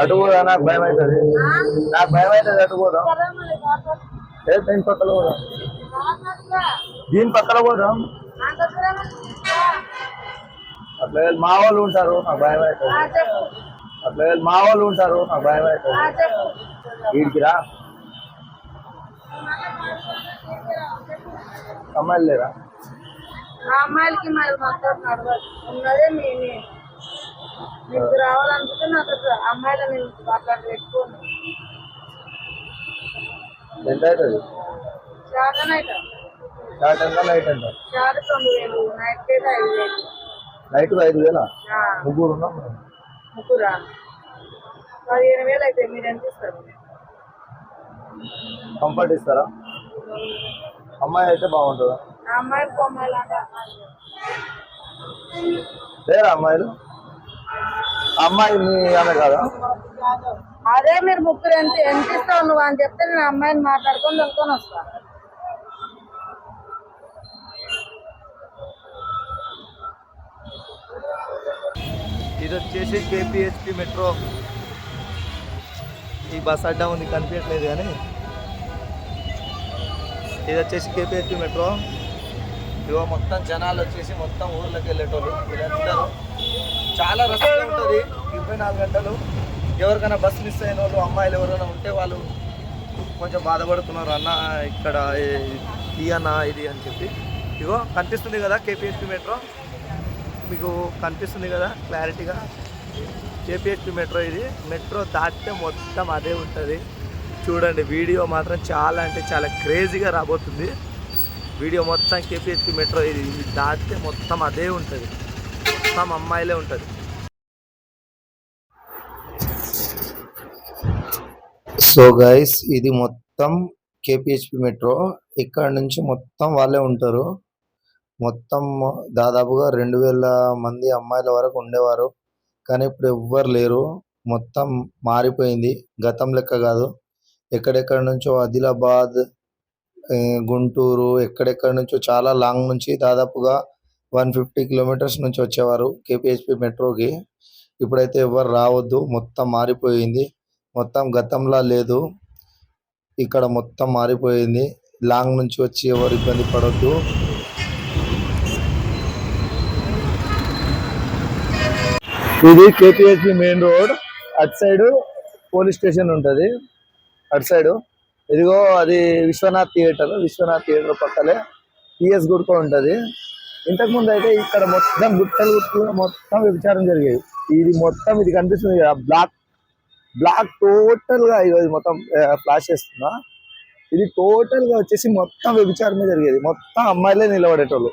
అటు పోదా నాకు భయం అవుతుంది నాకు భయం అవుతుంది అటు పోదాం ఏ దీని పక్కన పోదాం. దీని పక్కన పోదాం. అట్లా వెళ్ళి మా వాళ్ళు ఉంటారు నాకు భయం అవుతుంది అట్లా వెళ్ళి మా వాళ్ళు ఉంటారు నాకు భయం అవుతుంది వీడికి రా. అమ్మాయిలు లేరా? ఆ అమ్మాయిలకి మరి మొత్తం నడవదు. ఉన్నదే మేమే. మీకు రావాలనుకుంటే నాకు అమ్మాయిల నేను మాట్లాడి పెట్టుకోను ఎంత అవుతుంది? షార్ట్ నైట్ షార్ట్ ఎంత నైట్ ఎంత షార్ట్ రెండు వేలు నైట్ అయితే ఐదు వేలు. నైట్ ఐదు వేల? ఆ, ముగ్గురు ఉన్నాం ముగ్గురా? పదిహేను వేలు అయితే మీరు ఎంత ఇస్తారు? కంఫర్ట్ ఇస్తారా? అమ్మాయి అయితే బాగుంటుందా? అంటే అమ్మాయిలు. లేరా అమ్మాయిలు? అమ్మాయి మీ ఆమె కాదా? అదే మీరు ముగ్గురు ఎంత ఎంత ఇస్తావు నువ్వు అని చెప్తే నేను అమ్మాయిని మాట్లాడుకొని దొరుకుని వస్తా. ఇది వచ్చేసి కేపీహెచ్పి మెట్రో ఈ బస్ అడ్డా ఉంది కనిపించట్లేదు కానీ. ఇది వచ్చేసి కేపీహెచ్పి మెట్రో ఇగో మొత్తం జనాలు వచ్చేసి మొత్తం ఊర్లోకి వెళ్ళేటోళ్ళు. వీళ్ళందరూ చాలా రష్గా ఉంటుంది. ఇరవై నాలుగు గంటలు ఎవరికైనా బస్ మిస్ అయిన వాళ్ళు అమ్మాయిలు ఎవరైనా ఉంటే వాళ్ళు కొంచెం బాధపడుతున్నారు. అన్న ఇక్కడ ఈ అన్న ఇది అని చెప్పి. ఇగో కనిపిస్తుంది కదా కేపీహెచ్పి మెట్రో మీకు కనిపిస్తుంది కదా క్లారిటీగా? కేపీహెచ్పి మెట్రో ఇది. మెట్రో దాటితే మొత్తం అదే ఉంటుంది. చూడండి వీడియో మాత్రం చాలా అంటే చాలా క్రేజీగా రాబోతుంది. వీడియో మొత్తం కేపీహెచ్పి మెట్రో ఇది. ఇది దాటితే మొత్తం అదే ఉంటుంది. మొత్తం అమ్మాయిలే ఉంటుంది. సో గైస్ ఇది మొత్తం కేపిహెచ్పి మెట్రో ఇక్కడ నుంచి మొత్తం వాళ్ళే ఉంటారు. మొత్తం దాదాపుగా రెండు వేల మంది అమ్మాయిల వరకు ఉండేవారు. కానీ ఇప్పుడు ఎవ్వరు లేరు. మొత్తం మారిపోయింది. గతం లెక్క కాదు. ఎక్కడెక్కడ నుంచో ఆదిలాబాద్ గుంటూరు ఎక్కడెక్కడ నుంచో చాలా లాంగ్ నుంచి దాదాపుగా వన్ ఫిఫ్టీ కిలోమీటర్స్ నుంచి వచ్చేవారు కేపీహెచ్పి మెట్రోకి. ఇప్పుడైతే ఎవరు రావద్దు మొత్తం మారిపోయింది. మొత్తం గతంలా లేదు. ఇక్కడ మొత్తం మారిపోయింది. లాంగ్ నుంచి వచ్చి ఎవరు ఇబ్బంది పడొద్దు. ఇది కేపీహెచ్పి మెయిన్ రోడ్ అటు సైడ్ పోలీస్ స్టేషన్ ఉంటుంది. అటు సైడ్. ఇదిగో అది విశ్వనాథ్ థియేటర్. విశ్వనాథ్ థియేటర్ పక్కలే పిఎస్ గుడికో ఉంటుంది. ఇంతకుముందు అయితే ఇక్కడ మొత్తం గుట్టలు గుట్టలు మొత్తం వ్యభిచారం జరిగేది ఇది మొత్తం ఇది కనిపిస్తుంది కదా బ్లాక్ బ్లాక్ టోటల్గా ఇది మొత్తం ఫ్లాష్ చేస్తున్నా. ఇది టోటల్గా వచ్చేసి మొత్తం వ్యభిచారమే జరిగేది. మొత్తం అమ్మాయిలే నిలబడేటోళ్ళు.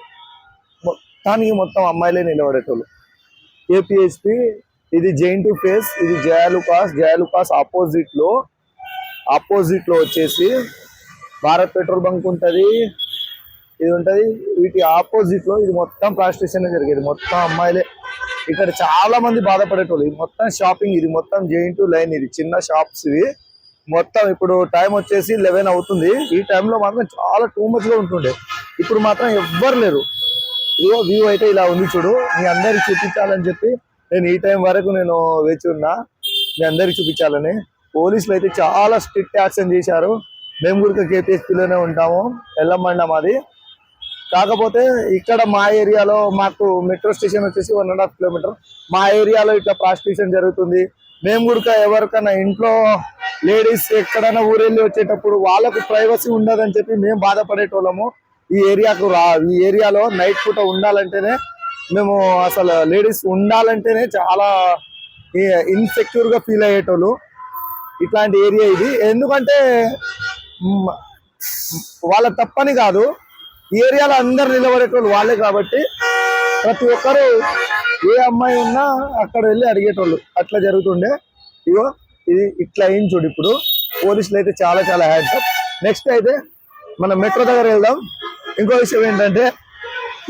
మొత్తానికి మొత్తం అమ్మాయిలే నిలబడేటోళ్ళు. ఏపీఎస్పి ఇది జైన్ టు ఫేస్ ఇది జయాలుకాస్. జయాలుకాస్ ఆపోజిట్లో ఆపోజిట్లో వచ్చేసి భారత్ పెట్రోల్ బంక్ ఉంటుంది. ఇది ఉంటది వీటి ఆపోజిట్లో ఇది మొత్తం ప్రాస్టిట్యూషన్ జరిగేది. మొత్తం అమ్మాయిలే. ఇక్కడ చాలా మంది బాధపడేటోళ్ళు. ఇది మొత్తం షాపింగ్ ఇది మొత్తం జెయింట్ టు లైన్ ఇది. చిన్న షాప్స్ ఇవి. మొత్తం ఇప్పుడు టైం వచ్చేసి లెవెన్ అవుతుంది. ఈ టైంలో మాత్రం చాలా టూ ఉంటుండే. ఇప్పుడు మాత్రం ఎవ్వరు లేరు. ఇదిగో వ్యూ అయితే ఇలా ఉంది చూడు. మీ అందరికి చూపించాలని చెప్పి నేను ఈ టైం వరకు నేను వేచి ఉన్నా. మీ అందరికి చూపించాలని. పోలీసులు అయితే చాలా స్ట్రిక్ట్ యాక్షన్ చేశారు. మేము కూడా కేపీఎస్పీలోనే ఉంటాము. ఎల్లమ్మండం అది కాకపోతే ఇక్కడ మా ఏరియాలో మాకు మెట్రో స్టేషన్ వచ్చేసి వన్ అండ్ హాఫ్ కిలోమీటర్. మా ఏరియాలో ఇట్లా ప్రాస్టిట్యూషన్ జరుగుతుంది. మేము కూడా ఎవరికైనా ఇంట్లో లేడీస్ ఎక్కడైనా ఊరెళ్ళి వచ్చేటప్పుడు వాళ్ళకు ప్రైవసీ ఉండదని చెప్పి మేము బాధపడేటోళ్ళము. ఈ ఏరియాకు రా ఈ ఏరియాలో నైట్ పూట ఉండాలంటేనే మేము అసలు లేడీస్ ఉండాలంటేనే చాలా ఇన్సెక్యూర్గా ఫీల్ అయ్యేటోళ్ళు. ఇట్లాంటి ఏరియా ఇది. ఎందుకంటే వాళ్ళ తప్పని కాదు. ఈ ఏరియాలో అందరు నిలబడేటోళ్ళు వాళ్ళే కాబట్టి ప్రతి ఒక్కరు ఏ అమ్మాయి ఉన్నా అక్కడ వెళ్ళి అడిగేటోళ్ళు. అట్లా జరుగుతుండే. ఇగో ఇది ఇట్లా అయింది చూడు ఇప్పుడు. పోలీసులు అయితే చాలా చాలా హ్యాండ్సప్ నెక్స్ట్ అయితే మనం మెట్రో దగ్గర వెళ్దాం. ఇంకో విషయం ఏంటంటే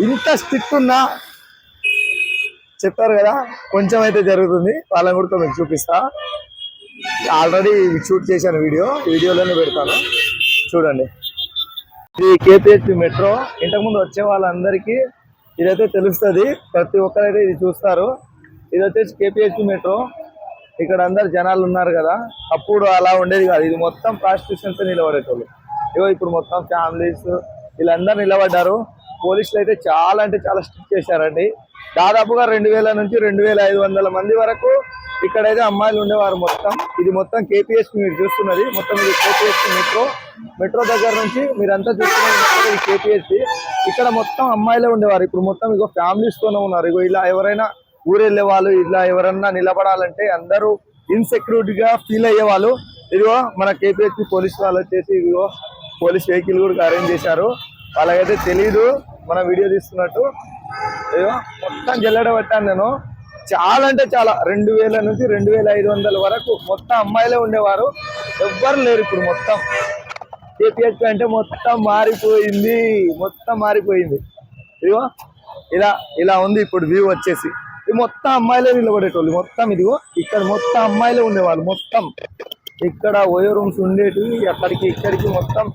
ఇంత స్ట్రిక్ట్ ఉన్నా చెప్పారు కదా కొంచెం అయితే జరుగుతుంది. వాళ్ళని కూడా మీకు చూపిస్తా. ఆల్రెడీ షూట్ చేశాను వీడియో. వీడియోలోనే పెడతాను. చూడండి. ఇది కేపీహెచ్పి మెట్రో ఇంతకుముందు వచ్చే వాళ్ళందరికీ ఇదైతే తెలుస్తుంది. ప్రతి ఒక్కరైతే ఇది చూస్తారు. ఇది వచ్చేసి కేపీహెచ్పి మెట్రో ఇక్కడ అందరు జనాలు ఉన్నారు కదా. అప్పుడు అలా ఉండేది కాదు. ఇది మొత్తం ప్రాస్టిట్యూషన్స్తో నిలబడేటోళ్ళు. ఇగో ఇప్పుడు మొత్తం ఫ్యామిలీస్ వీళ్ళందరూ నిలబడ్డారు. పోలీసులు అయితే చాలా అంటే చాలా స్ట్రిక్ట్ చేశారండి. దాదాపుగా రెండు వేల నుంచి రెండు వేల ఐదు వందల మంది వరకు ఇక్కడైతే అమ్మాయిలు ఉండేవారు మొత్తం. ఇది మొత్తం కేపీఎస్ మీరు చూస్తున్నది. మొత్తం ఇది కేపీఎస్ మెట్రో మెట్రో దగ్గర నుంచి మీరంతా చూస్తున్నది ఇది కేపీఎస్ ఇక్కడ మొత్తం అమ్మాయిలే ఉండేవారు. ఇప్పుడు మొత్తం ఇగో ఫ్యామిలీస్తోనే ఉన్నారు. ఇగో ఇలా ఎవరైనా ఊరెళ్ళే వాళ్ళు ఇలా ఎవరన్నా నిలబడాలంటే అందరూ ఇన్సెక్యూరిటీగా ఫీల్ అయ్యే వాళ్ళు ఇదిగో మన కేపీహెచ్ పోలీస్ వాళ్ళు వచ్చేసి ఇదిగో పోలీస్ వెహికల్ కూడా అరేంజ్ చేశారు. వాళ్ళకైతే తెలీదు. మన వీడియో తీస్తున్నట్టు. ఇదిగో మొత్తం జల్లెడ పెట్టాను నేను. చాలా అంటే చాలా. రెండు వేల నుంచి రెండు వేల ఐదు వందల వరకు మొత్తం అమ్మాయిలే ఉండేవారు. ఎవ్వరు లేరు ఇప్పుడు మొత్తం. కేపీహెచ్ అంటే మొత్తం మారిపోయింది. మొత్తం మారిపోయింది. ఇదిగో ఇలా ఇలా ఉంది ఇప్పుడు వ్యూ వచ్చేసి. ఇది మొత్తం అమ్మాయిలే నిలబడేటోళ్ళు. మొత్తం ఇదిగో ఇక్కడ మొత్తం అమ్మాయిలే ఉండేవాళ్ళు. మొత్తం. ఇక్కడ ఓయో రూమ్స్ ఉండేటివి అక్కడికి ఇక్కడికి మొత్తం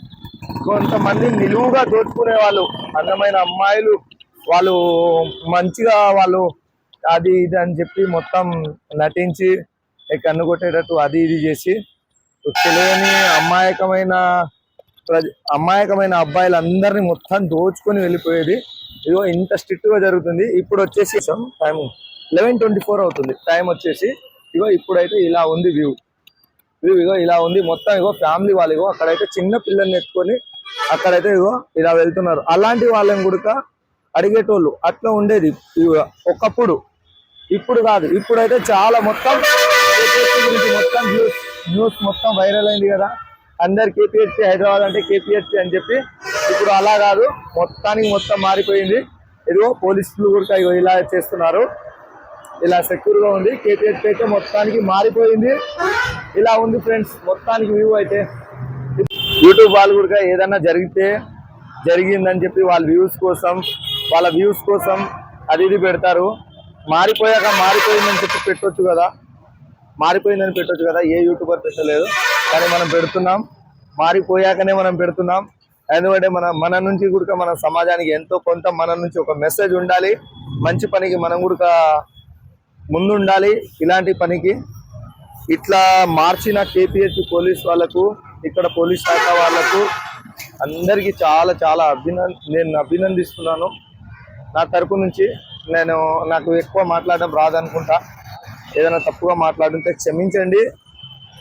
కొంతమంది నిలువుగా దోచుకునే వాళ్ళు అందమైన అమ్మాయిలు. వాళ్ళు మంచిగా వాళ్ళు అది ఇది అని చెప్పి మొత్తం నటించి కన్ను కొట్టేటట్టు అది ఇది చేసి తెలియని అమాయకమైన ప్రజ- అమాయకమైన అబ్బాయిలందరినీ మొత్తం దోచుకొని వెళ్ళిపోయేది. ఇదిగో ఇంత స్ట్రిక్ట్గా జరుగుతుంది. ఇప్పుడు వచ్చేసి టైం లెవెన్ ట్వంటీ ఫోర్ అవుతుంది. టైం వచ్చేసి ఇగో ఇప్పుడైతే ఇలా ఉంది వ్యూ. వ్యూ ఇగో ఇలా ఉంది. మొత్తం ఇగో ఫ్యామిలీ వాళ్ళు ఇగో అక్కడైతే చిన్న పిల్లల్ని ఎత్తుకొని అక్కడైతే ఇగో ఇలా వెళ్తున్నారు. అలాంటి వాళ్ళని కూడా అడిగేటోళ్ళు అట్లా ఉండేది. ఒకప్పుడు ఇప్పుడు కాదు. ఇప్పుడైతే చాలా మొత్తం గురించి మొత్తం న్యూస్ న్యూస్ మొత్తం వైరల్ అయింది కదా. అందరు కేపీహెచ్సి హైదరాబాద్ అంటే కేపీహెచ్సి అని చెప్పి ఇప్పుడు అలా కాదు మొత్తానికి మొత్తం మారిపోయింది. ఏదో పోలీసులు కూడా ఇగో ఇలా చేస్తున్నారు. ఇలా సెక్యూర్గా ఉంది. కేపీహెచ్సి అయితే మొత్తానికి మారిపోయింది. ఇలా ఉంది ఫ్రెండ్స్ మొత్తానికి వ్యూ అయితే. యూట్యూబ్ వాళ్ళు కూడా ఏదన్నా జరిగితే జరిగిందని చెప్పి వాళ్ళ వ్యూస్ కోసం వాళ్ళ వ్యూస్ కోసం అది ఇది పెడతారు. మారిపోయాక మారిపోయిందని చెప్పి పెట్టొచ్చు కదా. మారిపోయిందని పెట్టొచ్చు కదా. ఏ యూట్యూబర్ పెట్టలేదు. కానీ మనం పెడుతున్నాం. మారిపోయాకనే మనం పెడుతున్నాం. ఎందుకంటే మన మన నుంచి కూడా మన సమాజానికి ఎంతో కొంత మన నుంచి ఒక మెసేజ్ ఉండాలి. మంచి పనికి మనం కూడా ముందుండాలి. ఇలాంటి పనికి ఇట్లా మార్చిన కేపీహెచ్ పోలీస్ వాళ్ళకు ఇక్కడ పోలీస్ శాఖ వాళ్ళకు అందరికీ చాలా చాలా అభినంద నేను అభినందిస్తున్నాను. నా తరపు నుంచి నేను నాకు ఎక్కువ మాట్లాడడం రాదనుకుంటా. ఏదైనా తప్పుగా మాట్లాడుంటే క్షమించండి.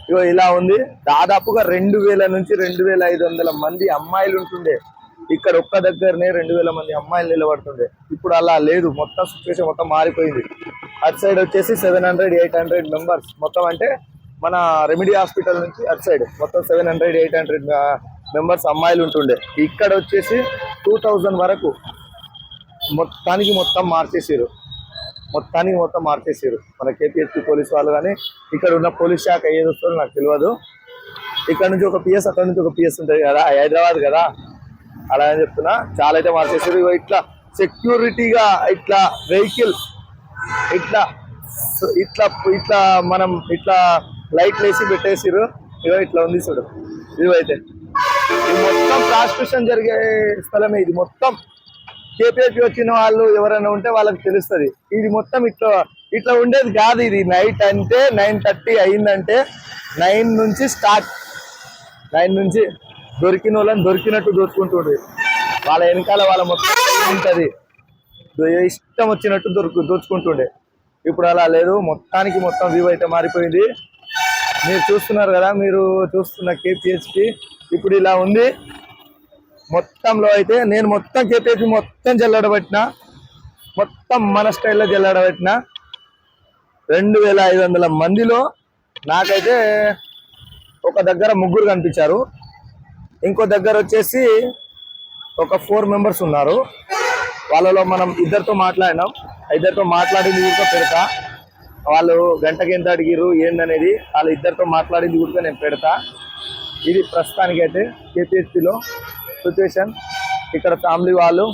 ఇగో ఇలా ఉంది. దాదాపుగా రెండు వేల నుంచి రెండు వేల ఐదు వందల మంది అమ్మాయిలు ఉంటుండే. ఇక్కడ ఒక్క దగ్గరనే రెండు వేల మంది అమ్మాయిలు నిలబడుతుండే. ఇప్పుడు అలా లేదు. మొత్తం సిచ్యువేషన్ మొత్తం మారిపోయింది. అటు సైడ్ వచ్చేసి seven hundred eight hundred members మొత్తం అంటే మన రెమెడీ హాస్పిటల్ నుంచి అటు సైడ్ మొత్తం seven hundred eight hundred members అమ్మాయిలు ఉంటుండే. ఇక్కడ వచ్చేసి టూ థౌజండ్ వరకు మొత్తానికి మొత్తం మార్చేసారు మొత్తానికి మొత్తం మార్చేసారు మన కేపీహెచ్పి పోలీస్ వాళ్ళు కానీ ఇక్కడ ఉన్న పోలీస్ శాఖ ఏది వస్తుందో నాకు తెలియదు ఇక్కడ నుంచి ఒక పిఎస్ అక్కడ నుంచి ఒక పిఎస్ ఉంటుంది కదా హైదరాబాద్ కదా. అలా అని చెప్తున్నా. చాలా అయితే మార్చేసారు ఇగో ఇట్లా సెక్యూరిటీగా ఇట్లా వెహికల్ ఇట్లా ఇట్లా ఇట్లా మనం ఇట్లా లైట్లు వేసి పెట్టేసిరు ఇదో ఇట్లా ఉంది చూడు. ఇవైతే ఇది మొత్తం ప్రాస్టిట్యూషన్ జరిగే స్థలమే ఇది మొత్తం. కేపీహెచ్ వచ్చిన వాళ్ళు ఎవరైనా ఉంటే వాళ్ళకి తెలుస్తుంది. ఇది మొత్తం ఇట్లా ఇట్లా ఉండేది కాదు ఇది. నైట్ అంటే నైన్ థర్టీ అయిందంటే నైన్ నుంచి స్టార్ట్. నైన్ నుంచి దొరికిన వాళ్ళని దొరికినట్టు దొరుకుంటుండ్రు వాళ్ళ వెనకాల వాళ్ళ మొత్తం ఉంటుంది. ఇష్టం వచ్చినట్టు దొరుకు దోచుకుంటుండే ఇప్పుడు అలా లేదు. మొత్తానికి మొత్తం వ్యూ అయితే మారిపోయింది. మీరు చూస్తున్నారు కదా మీరు చూస్తున్న కేపీహెచ్పి ఇప్పుడు ఇలా ఉంది. మొత్తంలో అయితే నేను మొత్తం కేపీఎఫ్ మొత్తం జల్లడబెట్టిన మొత్తం మన స్టైల్లో జల్లడబెట్టిన రెండు వేల ఐదు వందల మందిలో నాకైతే ఒక దగ్గర ముగ్గురు కనిపించారు. ఇంకో దగ్గర వచ్చేసి ఒక ఫోర్ మెంబర్స్ ఉన్నారు. వాళ్ళలో మనం ఇద్దరితో మాట్లాడినాం. ఇద్దరితో మాట్లాడింది కూడా పెడతా. వాళ్ళు గంటకి ఎంత అడిగిరు ఏందనేది వాళ్ళ ఇద్దరితో మాట్లాడింది కూడా నేను పెడతా. ఇది ప్రస్తుతానికి అయితే సిచ్యువేషన్ ఇక్కడ ఫ్యామిలీ వాళ్ళు